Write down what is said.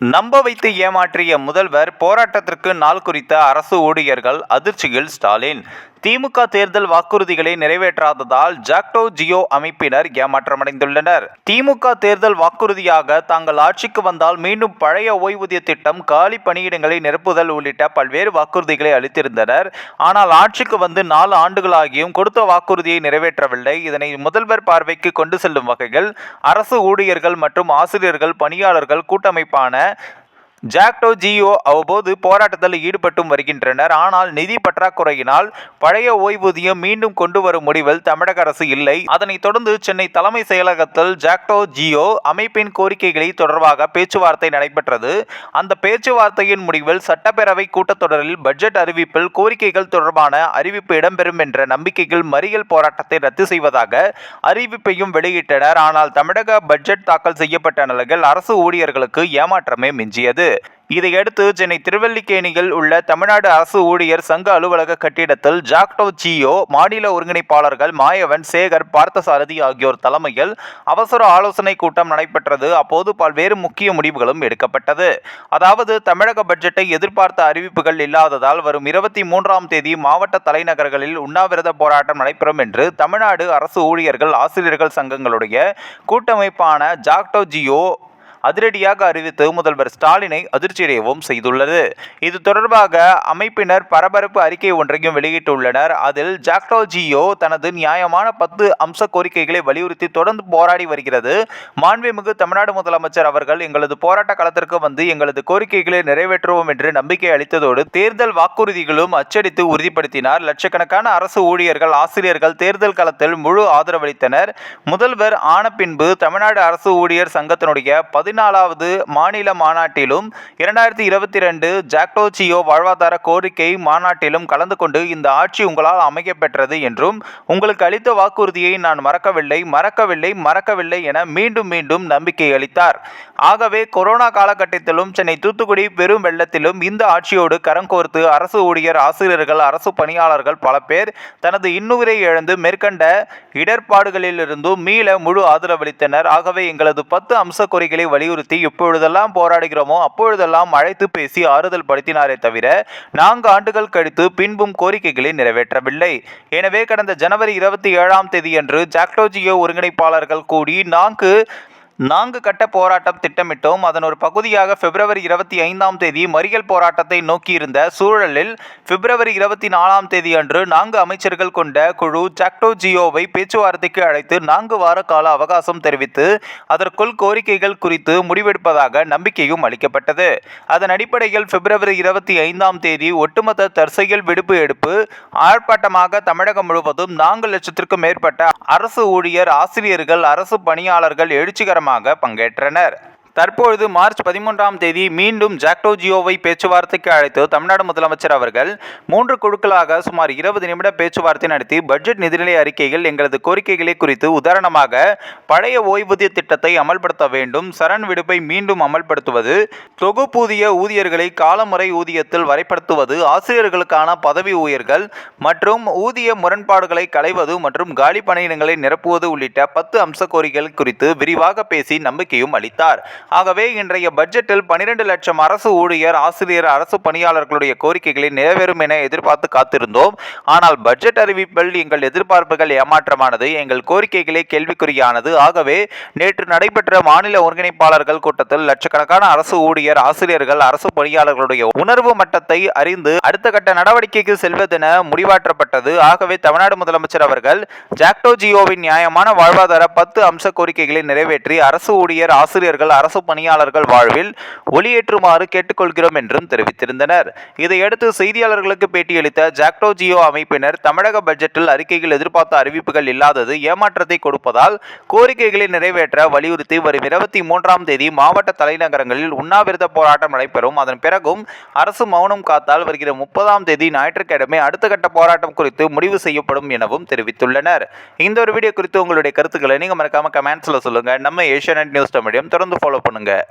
நம்ப வைத்து ஏமாற்றிய முதல்வர் போராட்டத்திற்கு நாள் குறித்த அரசு ஊழியர்கள் அதிர்ச்சியில் ஸ்டாலின். திமுக தேர்தல் வாக்குறுதிகளை நிறைவேற்றாததால் ஜாக்டோ ஜியோ அமைப்பினர் ஏமாற்றமடைந்துள்ளனர். திமுக தேர்தல் வாக்குறுதியாக தாங்கள் ஆட்சிக்கு வந்தால் மீண்டும் பழைய ஓய்வூதிய திட்டம் காலி பணியிடங்களை நிரப்புதல் உள்ளிட்ட பல்வேறு வாக்குறுதிகளை அளித்திருந்தனர். ஆனால் ஆட்சிக்கு வந்து நாலு ஆண்டுகளாகியும் கொடுத்த வாக்குறுதியை நிறைவேற்றவில்லை. இதனை முதல்வர் பார்வைக்கு கொண்டு செல்லும் வகையில் அரசு ஊழியர்கள் மற்றும் ஆசிரியர்கள் பணியாளர்கள் கூட்டமைப்பான that. ஜாக்டோ ஜியோ அவ்வப்போது போராட்டத்தில் ஈடுபட்டும் வருகின்றனர். ஆனால் நிதி பற்றாக்குறையினால் பழைய ஓய்வூதியம் மீண்டும் கொண்டு வரும் முடிவில் தமிழக அரசு இல்லை. அதனைத் தொடர்ந்து சென்னை தலைமை செயலகத்தில் ஜாக்டோ ஜியோ அமைப்பின் கோரிக்கைகளை தொடர்பாக பேச்சுவார்த்தை நடைபெற்றது. அந்த பேச்சுவார்த்தையின் முடிவில் சட்டப்பேரவை கூட்டத்தொடரில் பட்ஜெட் அறிவிப்பில் கோரிக்கைகள் தொடர்பான அறிவிப்பு இடம்பெறும் என்ற நம்பிக்கையில் மறியல் போராட்டத்தை ரத்து செய்வதாக அறிவிப்பையும் வெளியிட்டனர். ஆனால் தமிழக பட்ஜெட் தாக்கல் செய்யப்பட்ட நிலையில் அரசு ஊழியர்களுக்கு ஏமாற்றமே மிஞ்சியது. இதையடுத்து சென்னை திருவல்லிக்கேணியில் உள்ள தமிழ்நாடு அரசு ஊழியர் சங்க அலுவலக கட்டிடத்தில் ஜாக்டோ ஜியோ மாநில ஒருங்கிணைப்பாளர்கள் மாயவன் சேகர் பார்த்தசாரதி ஆகியோர் தலைமையில் அவசர ஆலோசனை கூட்டம் நடைபெற்றது. அப்போது பல்வேறு முக்கிய முடிவுகளும் எடுக்கப்பட்டது. அதாவது தமிழக பட்ஜெட்டை எதிர்பார்த்த அறிவிப்புகள் இல்லாததால் வரும் இருபத்தி மூன்றாம் தேதி மாவட்ட தலைநகர்களில் உண்ணாவிரத போராட்டம் நடைபெறும் என்று தமிழ்நாடு அரசு ஊழியர்கள் ஆசிரியர்கள் சங்கங்களுடைய கூட்டமைப்பான ஜாக்டோ ஜியோ அதிரடியாக அறிவித்து முதல்வர் ஸ்டாலினை அதிர்ச்சியடையவும் செய்துள்ளது. இது தொடர்பாக அமைப்பினர் பரபரப்பு அறிக்கை ஒன்றையும் வெளியிட்டுள்ளனர். அதில் ஜாக்டோ ஜியோ தனது நியாயமான பத்து அம்ச கோரிக்கைகளை வலியுறுத்தி தொடர்ந்து போராடி வருகிறது. மாண்புமிகு தமிழ்நாடு முதலமைச்சர் அவர்கள் எங்களது போராட்ட களத்திற்கு வந்து எங்களது கோரிக்கைகளை நிறைவேற்றுவோம் என்று நம்பிக்கை அளித்ததோடு தேர்தல் வாக்குறுதிகளும் அச்சடித்து உறுதிப்படுத்தினார். லட்சக்கணக்கான அரசு ஊழியர்கள் ஆசிரியர்கள் தேர்தல் களத்தில் முழு ஆதரவளித்தனர். முதல்வர் ஆன பின்பு தமிழ்நாடு அரசு ஊழியர் சங்கத்தினுடைய பதினாலாவது மாநில மாநாட்டிலும் இரண்டாயிரத்தி இருபத்தி ரெண்டு ஜாக்டோச்சியோ வாழ்வாதார கோரிக்கை மாநாட்டிலும் கலந்து கொண்டு இந்த ஆட்சி உங்களால் அமைய பெற்றது என்றும் உங்களுக்கு அளித்த வாக்குறுதியை நான் மறக்கவில்லை மறக்கவில்லை மறக்கவில்லை என மீண்டும் மீண்டும் நம்பிக்கை அளித்தார். ஆகவே கொரோனா காலகட்டத்திலும் சென்னை தூத்துக்குடி பெரும் வெள்ளத்திலும் இந்த ஆட்சியோடு கரங்கோர்த்து அரசு ஊழியர் ஆசிரியர்கள் அரசு பணியாளர்கள் பல பேர் தனது இன்னுயிரை இழந்து மேற்கண்ட இடர்பாடுகளிலிருந்தும் மீள முழு ஆதரவளித்தனர். ஆகவே எங்களது பத்து அம்ச கோரிக்கைகளை வலியுறுத்தி இப்பொழுதெல்லாம் போராடுகிறோமோ அப்பொழுதெல்லாம் அழைத்து பேசி ஆறுதல் படுத்தினாரே தவிர நான்கு ஆண்டுகள் கழித்து பின்பும் கோரிக்கைகளை நிறைவேற்றவில்லை. எனவே கடந்த ஜனவரி இருபத்தி ஏழாம் தேதியன்று ஜாக்டோஜியோ ஒருங்கிணைப்பாளர்கள் கூடி நான்கு நான்கு கட்ட போராட்டம் திட்டமிட்டோம். அதன் ஒரு பகுதியாக பிப்ரவரி இருபத்தி ஐந்தாம் தேதி மறியல் போராட்டத்தை நோக்கியிருந்த சூழலில் பிப்ரவரி இருபத்தி நாலாம் தேதி அன்று நான்கு அமைச்சர்கள் கொண்ட குழு ஜாக்டோ ஜியோவை பேச்சுவார்த்தைக்கு அழைத்து நான்கு வார கால அவகாசம் தெரிவித்து அதற்குள் கோரிக்கைகள் குறித்து முடிவெடுப்பதாக நம்பிக்கையும் அளிக்கப்பட்டது. அதன் அடிப்படையில் பிப்ரவரி இருபத்தி ஐந்தாம் தேதி ஒட்டுமொத்த தற்செயல் விடுப்பு எடுப்பு ஆர்ப்பாட்டமாக தமிழகம் முழுவதும் நான்கு லட்சத்திற்கும் மேற்பட்ட அரசு ஊழியர் ஆசிரியர்கள் அரசு பணியாளர்கள் எழுச்சிகரமாக தீவிரமாக பங்கேற்றனர். தற்பொழுது மார்ச் பதிமூன்றாம் தேதி மீண்டும் ஜாக்டோ ஜியோவை பேச்சுவார்த்தைக்கு அழைத்து தமிழ்நாடு முதலமைச்சர் அவர்கள் மூன்று குழுக்களாக சுமார் இருபது நிமிட பேச்சுவார்த்தை நடத்தி பட்ஜெட் நிதிநிலை அறிக்கைகள் எங்களது கோரிக்கைகளை குறித்து உதாரணமாக பழைய ஓய்வூதிய திட்டத்தை அமல்படுத்த வேண்டும் சரண் விடுப்பை மீண்டும் அமல்படுத்துவது தொகுப்பூதிய ஊதியர்களை காலமுறை ஊதியத்தில் வரைப்படுத்துவது ஆசிரியர்களுக்கான பதவி உயர்கள் மற்றும் ஊதிய முரண்பாடுகளை களைவது மற்றும் காலி பணியிடங்களை நிரப்புவது உள்ளிட்ட பத்து அம்ச கோரிக்கைகள் குறித்து விரிவாக பேசி நம்பிக்கையும் அளித்தார். ஆகவே இன்றைய பட்ஜெட்டில் பனிரெண்டு லட்சம் அரசு ஊழியர் ஆசிரியர் அரசு பணியாளர்களுடைய கோரிக்கைகளை நிறைவேறும் என எதிர்பார்த்து காத்திருந்தோம். ஆனால் பட்ஜெட் அறிவிப்பில் எங்கள் எதிர்பார்ப்புகள் ஏமாற்றமானது எங்கள் கோரிக்கைகளே கேள்விக்குறியானது. ஆகவே நேற்று நடைபெற்ற மாநில ஒருங்கிணைப்பாளர்கள் கூட்டத்தில் லட்சக்கணக்கான அரசு ஊழியர் ஆசிரியர்கள் அரசு பணியாளர்களுடைய உணர்வு மட்டத்தை அறிந்து அடுத்த கட்ட நடவடிக்கைக்கு செல்வதென முடிவாற்றப்பட்டது. ஆகவே தமிழ்நாடு முதலமைச்சர் அவர்கள் ஜாக்டோ ஜியோவின் நியாயமான வாழ்வாதார பத்து அம்ச கோரிக்கைகளை நிறைவேற்றி அரசு ஊழியர் ஆசிரியர்கள் அரசு அரசு பணியாளர்கள் வாழ்வில் ஒளியேற்றுமாறு கேட்டுக்கொள்கிறோம் என்றும் தெரிவித்திருந்தனர். இதையடுத்து செய்தியாளர்களுக்கு பேட்டியளித்த ஜாக்டோ ஜியோ அமைப்பினர் தமிழக பட்ஜெட்டில் அறிக்கைகள் எதிர்பார்த்த அறிவிப்புகள் இல்லாதது ஏமாற்றத்தை கொடுப்பதால் கோரிக்கைகளை நிறைவேற்ற வலியுறுத்தி வரும் இருபத்தி மூன்றாம் தேதி மாவட்ட தலைநகரங்களில் உண்ணாவிரத போராட்டம் நடைபெறும். அதன் பிறகும் அரசு மௌனம் காத்தால் வருகிற முப்பதாம் தேதி ஞாயிற்றுக்கிழமை அடுத்த கட்ட போராட்டம் குறித்து முடிவு செய்யப்படும் எனவும் தெரிவித்துள்ளனர். இந்த ஒரு வீடியோ குறித்து உங்களுடைய கருத்துக்களை நீங்கள் மறக்காம கமெண்ட்ஸில் சொல்லுங்கள் நம்ம ஏஷியா நியூஸ் தமிழையும் தொடர்ந்து ஃபாலோ பண்ணுங்கள்